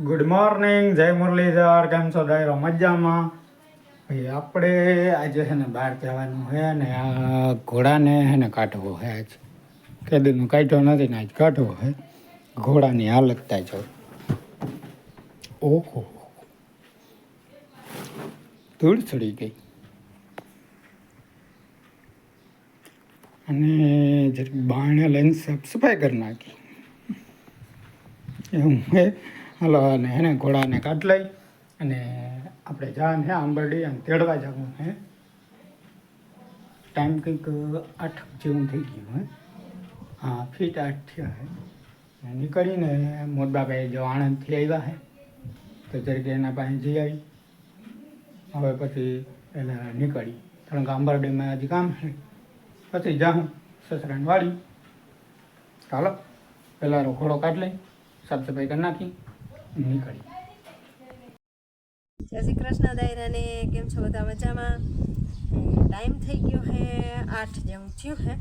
Good morning જય મુરલીધર, કેમ છો દાયરો મજામાં? ભાઈ, આપણે આજે છે ને બહાર જવાનું છે ને આ ઘોડાને છે ને કાઢવો છે આજ. કેદીનું કાઢ્યો નથી ને આજ કાઢવો છે. ઘોડાની હાલત થાય જો. ઓહો. ધૂળ ચડી ગઈ. અને બાણે લઈને સાફ સફાઈ કરી નાખી. એવું હાલો અને એને ઘોડાને કાઢ લઈ અને આપણે જવાનું છે આંબરડી અને તેડવા જવું હે ટાઈમ કંઈક આઠ જેવું થઈ ગયું હે. હા ફીટ આઠ થયા હે. નીકળીને નીકળીને મોટબાભાઈ જો આણંદથી આવ્યા હે. તો જરીક એના પાસે જઈ આવી. હવે પછી એને નીકળી. કારણ કે આંબરડીમાં હજી કામ છે. પછી જાઉં સસરાને વાળી. ચાલો, પહેલાં ઘોડો કાઢ લઈ, સાફ સફાઈ કરી નાખી. નીકળી. જય શ્રી કૃષ્ણ દાયરાને કેમ છો બધા મજામાં? ટાઈમ થઈ ગયો હે આઠ જેવું થયું હે.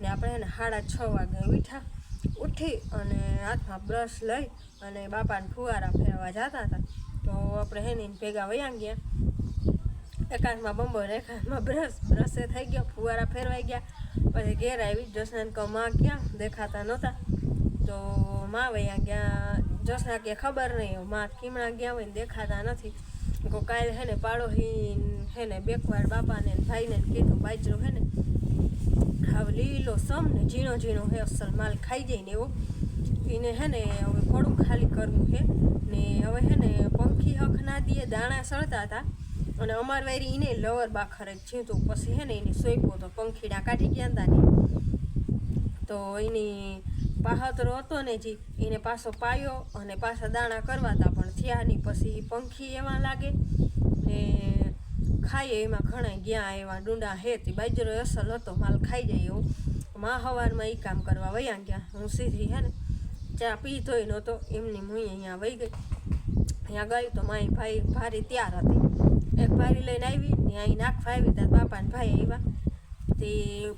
ને આપણે એને સાડા છ વાગે ઉઠ્યા. ઉઠી અને હાથમાં બ્રશ લઈ અને બાપાને ફુવારા ફેરવા જતા હતા. તો આપણે હેની ભેગા વયા ગયા. એક હાથમાં બંબો એક બ્રશ બ્રશે થઈ ગયો, ફુવારા ફેરવાઈ ગયા. પછી ઘેર આવી જોશનાને કહું, માં ક્યાં? દેખાતા નહોતા. તો માં વયા ગયા જોશના કે ખબર નહીં માં કીમણા ગયા હોય ને દેખાતા નથી. કો કાલે હે ને પાડોહી હે ને બેકવાર બાપાને ભાઈને કીધું, બાજરો હે ને હવે લીલો સમ ને ઝીણો ઝીણો હે અસલ, માલ ખાઈ જાય ને એવો. એને હે ને હવે થોડું ખાલી કરવું હે ને હવે હે ને પંખી હખ ના દીએ દાણા સળતા હતા. અને અમાર વાયરી એને લવર બાખર જ છે, તો પછી હે ને એને સોંપ્યો તો પંખીડા કાઢી ગયા હતા ને. તો એની પાહતરો હતો ને જી, એને પાછો પાયો અને પાછા દાણા કરવા હતા પણ થયા નહીં. પછી પંખી એવા લાગે ને ખાઈએ એમાં ઘણા ગયા એવા ડુંડા હે તે બાજરો અસલ હતો, માલ ખાઈ જાય એવું. માં હવારમાં એ કામ કરવા વયા ગયા. હું સીધી હે ને ચા પીધોય નહોતો, એમની મુઈ અહીંયા વહી ગઈ. અહીંયા ગઈ તો મારી ભાઈ ભારી તૈયાર હતી. એક ભારી લઈને આવી ને અહીં નાખવા આવી ત્યાં બાપાને ભાઈ આવ્યા. તે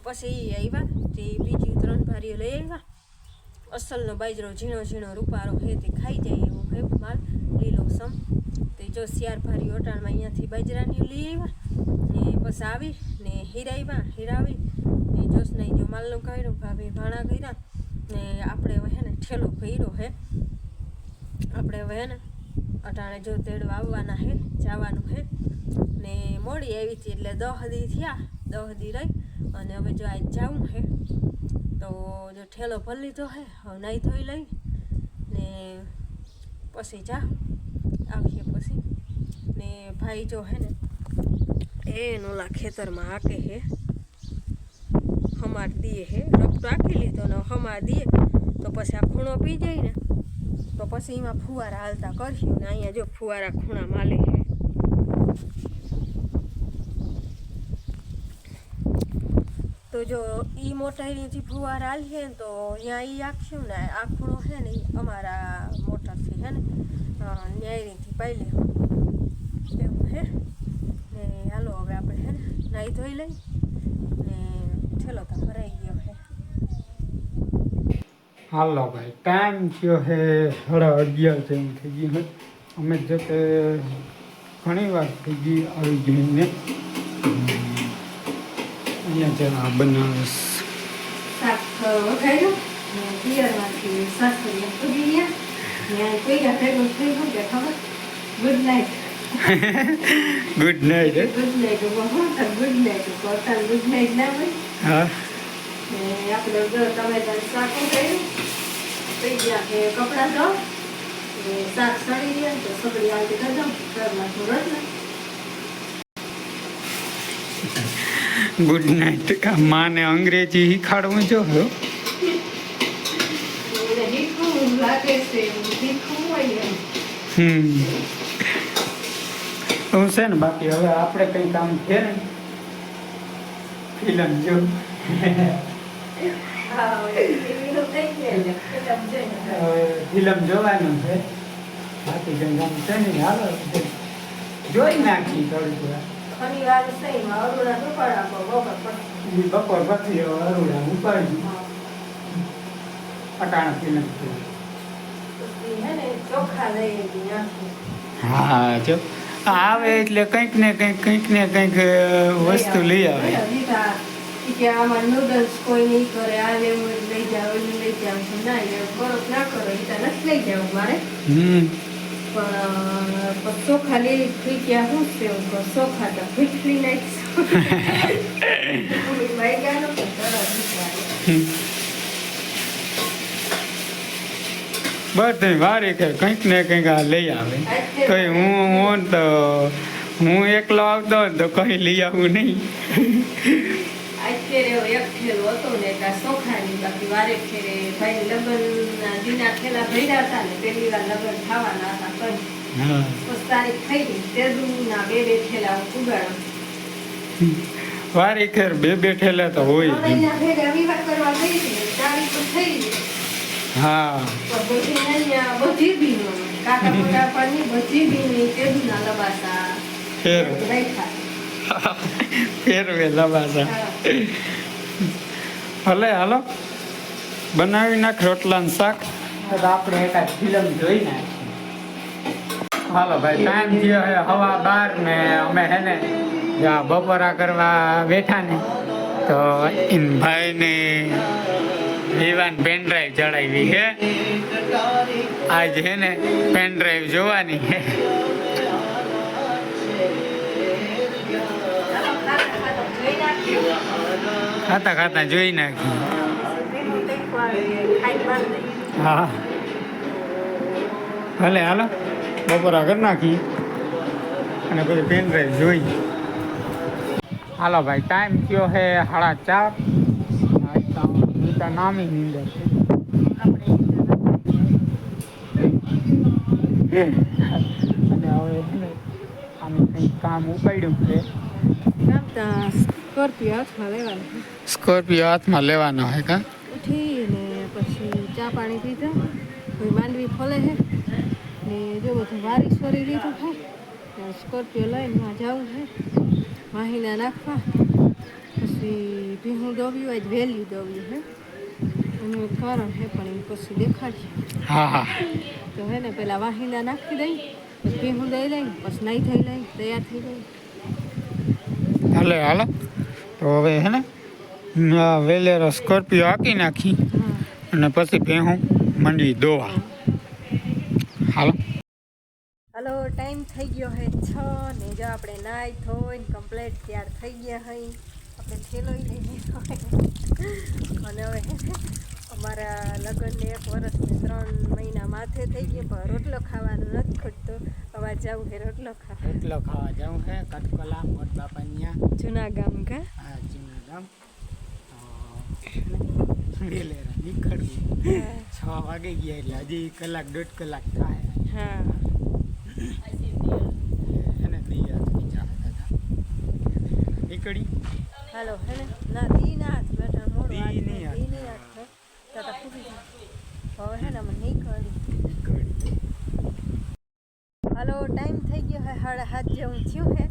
પછી એ આવ્યા, તે બીજી ત્રણ ભારીઓ લઈ આવ્યા. અસલનો બાજરો, ઝીણો ઝીણો રૂપારો હે તે ખાઈ જાય એવો હે માલ લીલો સમ. તે જો શિયાર ભારી ઓટાણમાં અહીંયાથી બાજરાની લઈ આવ્યા ને બસ આવી ને હીરાવ્યા હીરાવી ને જોશ નહીં જો માલનું કર્યું ભાભી ભાણા કર્યા ને આપણે હે ને ઠેલો કર્યો હે. આપણે હે ને અટાણે જો તેડવા આવવાના હે, જવાનું હે. ને મોડી આવી હતી એટલે દહ દી થયા દહ દી રહી અને હવે જો આજ જવું હે. તો જો ઠેલો ભરી લીધો હે, હવે નાહી ધોઈ લઈ ને પછી જા, આવીએ પછી. ને ભાઈ જો હે ને, એ ઓલા ખેતરમાં હાકે હે, હમાર દીએ હે રફતો આખી લીધો ને હમાર દીએ, તો પછી આ ખૂણો પી જાય ને, તો પછી એમાં ફુવારા હાલતા કરશું ને અહીંયા જો ફુવારા ખૂણા માલે હે. તો જો ઈ મોટરથી ફુવાર હાલીએ ને તો અહીંયા ઈ આખશું ને આખડો છે ને અમારા મોટરથી હે ને ન્યાયરીથી પાઈ એવું હે? ને હાલો હવે આપણે હે ને નાહી ધોઈ લઈ ને ઠેલો તો ભરાઈ ગયો હે. હાલો ભાઈ, ટાઈમ થયો હે સાડા અગિયાર જેવું થઈ ગયું છે અમે જતે ઘણી વાર થઈ ગઈ આવી ગઈને અહીંયા જે આ બનાવે શાક વઘાર્યું. પિયરમાંથી સાસરીએ પૂરી ગયા ત્યાં કોઈ ભેગું થઈ ગયું કે ખબર? Good night good night good night good night પોતા ગુડ નાઇટ ના હોય. હા. આપણે તમે શાક કર્યું થઈ ગયા કે કપડાં ધો. શાક સડી ગયા તો સગડી આવતી કરી દઉં ઘરમાં થોડો ગુડ નાઇટ માને અંગ્રેજી શીખાડવું જો. હમ. હું છે ને બાકી હવે આપણે કંઈ કામ છે ને? ફિલ્મ જો. ફિલ્મ જોવાનું છે. બાકી કંઈ કામ છે ને હાલો જોઈ નાખી થોડીક વાર. સહીમાં અરુણા બપોર પછી બપોર પછી અરુણા ઉપાડી અટાણા પછી હે જો. આવે એટલે કંઈક ને કંઈક કંઈક ને કંઈક વસ્તુ લઈ આવે. કે આમાં નૂડલ્સ કોઈ નહીં કરે આ લેવું લઈ જાવ લઈ જાઓ ના કરો ના કરો એ તો નથી લઈ જવું મારે. હમ. પણ ચોખા થઈ ગયા છે ચોખા તો નાખીશું. બધે વારી કે કંઈક ને કંઈક આ લઈ આવે. તો હું હું તો હું એકલો આવતો ને તો કંઈ લઈ આવું નહીં. એવો હતો ને કા સોખાની બાકી વારે ફેરે ભાઈ લગ્નના દીના થેલા ભર્યા હતા ને પહેલી વાર લગ્ન થવાના હતા પણ બસ તારીખ થઈ તે દૂધના બે બે થેલા ઉગાડો વારે ખેર બે બે તો હોય હા. બધી બીનો કાકા મોટા બધી બીની તે લબાસા ફેર. લબાસા. હા. ભલે હાલો. બનાવી નાખ રોટલા ને શાક આપણે એકાદ ફિલ્મ જોઈ નાખીએ. હાલો ભાઈ ટાઈમ થયો હે હવા બાર ને અમે હે ને બપોરા કરવા બેઠા ને તો ઇન ભાઈને વિવાન પેન ડ્રાઈવ ચડાવી હે. આજ હે ને પેન ડ્રાઈવ જોવાની હે. ખાતા ખાતા જોઈ નાખી. હા. ભલે હાલો. બપોરા આગળ નાખી. અને પછી પેન ડ્રાઈવ જોઈ. હાલો ભાઈ ટાઈમ કયો હે સાડા ચાર. નામી નીંદર અને હવે આમ કંઈક કામ ઉપાડ્યું છે. સ્કોર્પિયો હાથમાં લેવાનો સ્કોર્પિયો હાથમાં લેવાનો હે કા? ઉઠીને પછી ચા પાણી પીધા કોઈ માંડવી ખોલે હે ને જો બધું વારી સોરી લીધું થાય સ્કોર્પિયો લઈને માં જવું છે. વાહીના નાખવા. પછી ભીહું દોવ્યું આજ વહેલી દોવ્યું હે એનું કારણ હે પણ એમ પછી દેખાડીએ હા હા. તો હે ને પેલા વાહીના નાખી દઈ પછી ભીહું દઈ લઈ પછી નહીં થઈ લઈ તૈયાર થઈ ગઈ. હાલે હાલો. તો હવે હે ને વેલેરો સ્કોર્પિયો આપી નાખી અને પછી ભેહું મંડવી દોવા હાલો. હલો, ટાઈમ થઈ ગયો હે છ ને જો આપણે નાઈ ધોઈને કમ્પ્લેટ તૈયાર થઈ ગયા હઈ. આપણે થેલો લઈ લીધો અને હવે અમારા લગ્નને એક વર્ષ ને ત્રણ મહિના માથે થઈ ગયું પણ રોટલો ખાવાનું નથી ખૂટતો. હવે જવું હે રોટલો ખાવા રોટલો ખાવા જાઉં હે કટકલા મોટ બાપા જૂના ગામ કા? આ જૂના ગામ. વેલેરા નીકળવું. છ વાગે ગયા એટલે હજી કલાક દોઢ કલાક થાય. હા. એને દિયા બીજા નીકળી. હાલો હેને? ના દી ના હાથ બેઠા મોડું દી હાથની હાથ. દી ની હાથ હે. તો તો હવે હે ને અમે નીકળી નીકળી હાલો ટાઈમ થઈ ગયો હે સાડા સાત જેવું થયું હે.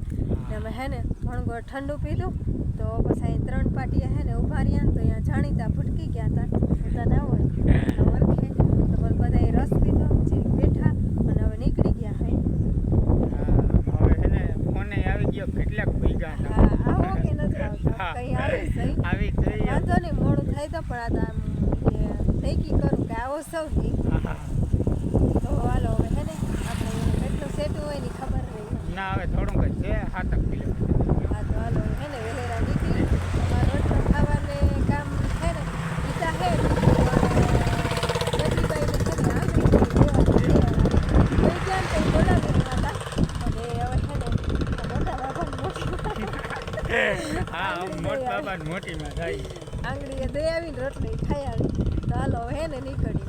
ને અમે હે ને ભણગોળ ઠંડુ પીધું. તો પછી અહીં ત્રણ પાટીએ હે ને ઊભા રહ્યા તો અહીંયા જાણીતા ભટકી ગયા હતા. હતા ના હોય તો ઓળખે તો પછી બધાએ રસ પીધો જીરીક બેઠા અને હવે નીકળી ગયા હે. હવે છે ને ફોને આવી ગયો કેટલાક ભેગા હા આવો કે નથી આવતો. હા. આવી સહી વાંધો નહીં મોડું થાય તો પણ આ કે કરું કે આવો સૌથી. તો હાલો હવે હે ને આપણે કેટલું સેટું હોયની ખબર નહીં ના હવે થોડુંક જ છે સાતક કિલોમીટર. હા તો હાલો હે ને વહેલા નીકળી અમારે રોટલો ખાવાને કામ છે ને પિતા હે મોટી હા મોટ બાબા મોટીમાં થાય. આંગળીએ દઈ આવીને રોટલી ખાઈ આવી. હાલો હવે હે ને નીકળી